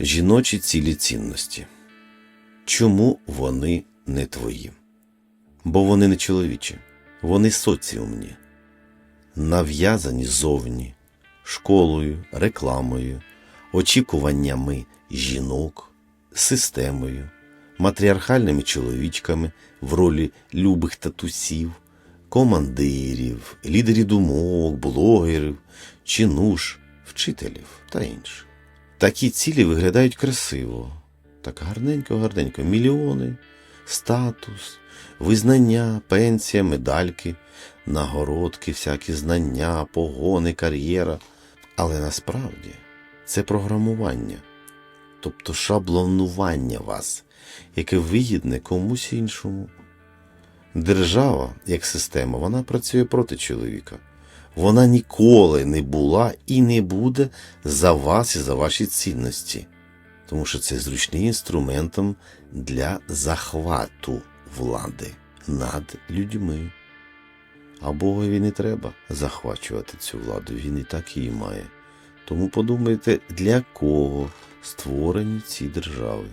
Жіночі цілі цінності. Чому вони не твої? Бо вони не чоловічі, вони соціумні, нав'язані зовні, школою, рекламою, очікуваннями жінок, системою, матріархальними чоловічками в ролі любих татусів, командирів, лідерів думок, блогерів, чинуш, вчителів та інших. Такі цілі виглядають красиво, так гарненько, гарненько. Мільйони, статус, визнання, пенсія, медальки, нагородки, всякі знання, погони, кар'єра. Але насправді це програмування, тобто шаблонування вас, яке вигідне комусь іншому. Держава, як система, вона працює проти чоловіка. Вона ніколи не була і не буде за вас і за ваші цінності, тому що це зручний інструментом для захвату влади над людьми. А Богові не треба захвачувати цю владу, він і так її має. Тому подумайте, для кого створені ці держави.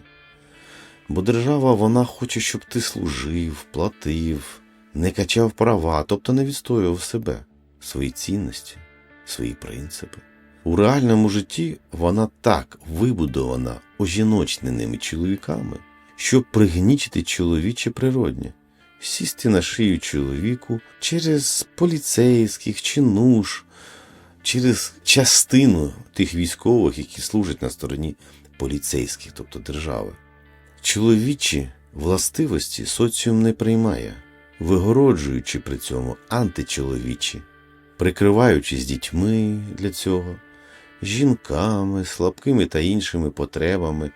Бо держава вона хоче, щоб ти служив, платив, не качав права, тобто не відстоював себе, свої цінності, свої принципи. У реальному житті вона так вибудована ожіночненими чоловіками, щоб пригнічити чоловіче природнє, сісти на шию чоловіку через поліцейських чи нуж, через частину тих військових, які служать на стороні поліцейських, тобто держави. Чоловічі властивості соціум не приймає, вигороджуючи при цьому античоловічі, прикриваючись дітьми для цього, жінками, слабкими та іншими потребами.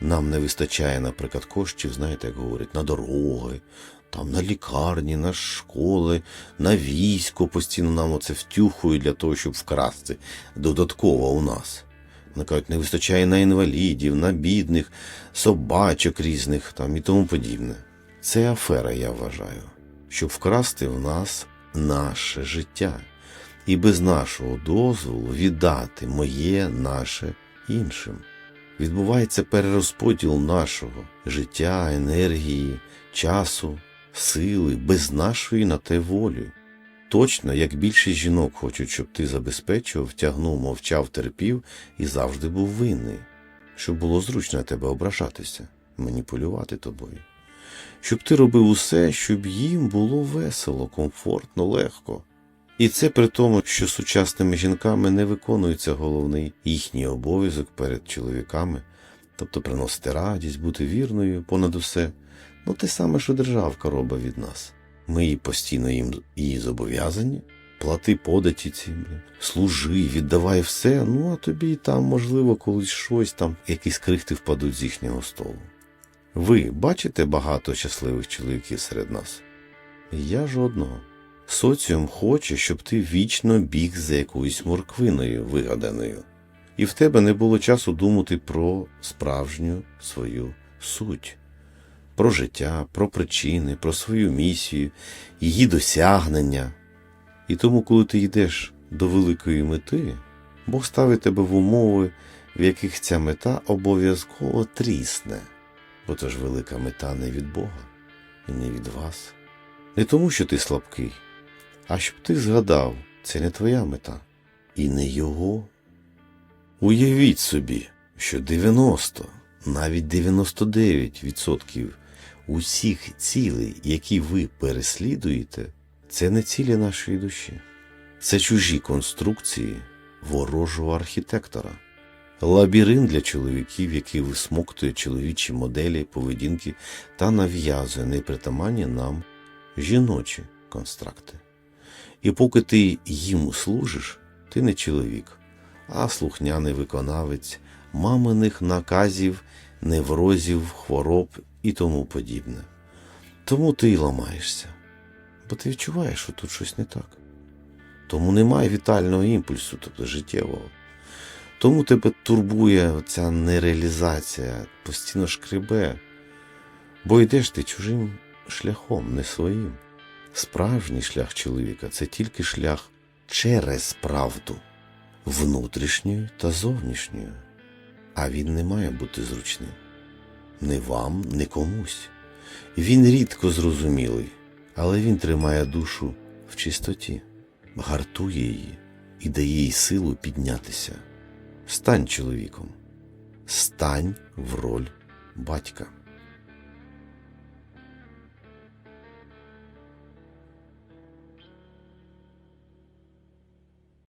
Нам не вистачає, наприклад, коштів, знаєте, як говорять, на дороги, там на лікарні, на школи, на військо постійно нам оце втюхують для того, щоб вкрасти додатково у нас. Вони кажуть, не вистачає на інвалідів, на бідних, собачок різних там і тому подібне. Це афера, я вважаю, щоб вкрасти в нас наше життя і без нашого дозволу віддати моє, наше іншим. Відбувається перерозподіл нашого життя, енергії, часу, сили без нашої на те волі. Точно, як більшість жінок хочуть, щоб ти забезпечував, тягнув, мовчав, терпів і завжди був винний, щоб було зручно тебе ображатися, маніпулювати тобою. Щоб ти робив усе, щоб їм було весело, комфортно, легко. І це при тому, що сучасними жінками не виконується головний їхній обов'язок перед чоловіками, тобто приносити радість, бути вірною понад усе. Ну те саме, що державка робить від нас. Ми постійно їм її зобов'язані. Плати податі ці, служи, віддавай все, ну а тобі там, можливо, колись щось там, якісь крихти впадуть з їхнього столу. Ви бачите багато щасливих чоловіків серед нас? Я жодного. Соціум хоче, щоб ти вічно біг за якоюсь морквиною вигаданою, і в тебе не було часу думати про справжню свою суть, про життя, про причини, про свою місію, її досягнення. І тому, коли ти йдеш до великої мети, Бог ставить тебе в умови, в яких ця мета обов'язково трісне, бо то ж велика мета не від Бога і не від вас. Не тому, що ти слабкий, а щоб ти згадав, це не твоя мета і не його. Уявіть собі, що 90, навіть 99% усіх цілей, які ви переслідуєте, це не цілі нашої душі, це чужі конструкції ворожого архітектора. Лабіринт для чоловіків, який висмоктує чоловічі моделі поведінки та нав'язує непритаманні нам жіночі констракти. І поки ти їм служиш, ти не чоловік, а слухняний виконавець маминих наказів, неврозів, хвороб і тому подібне. Тому ти й ламаєшся, бо ти відчуваєш, що тут щось не так. Тому немає вітального імпульсу, тобто життєвого. Тому тебе турбує ця нереалізація, постійно шкребе, бо йдеш ти чужим шляхом, не своїм. Справжній шлях чоловіка це тільки шлях через правду, внутрішньою та зовнішньою. А він не має бути зручним. Не вам, не комусь. Він рідко зрозумілий, але він тримає душу в чистоті, гартує її і дає їй силу піднятися. Стань чоловіком, стань в роль батька.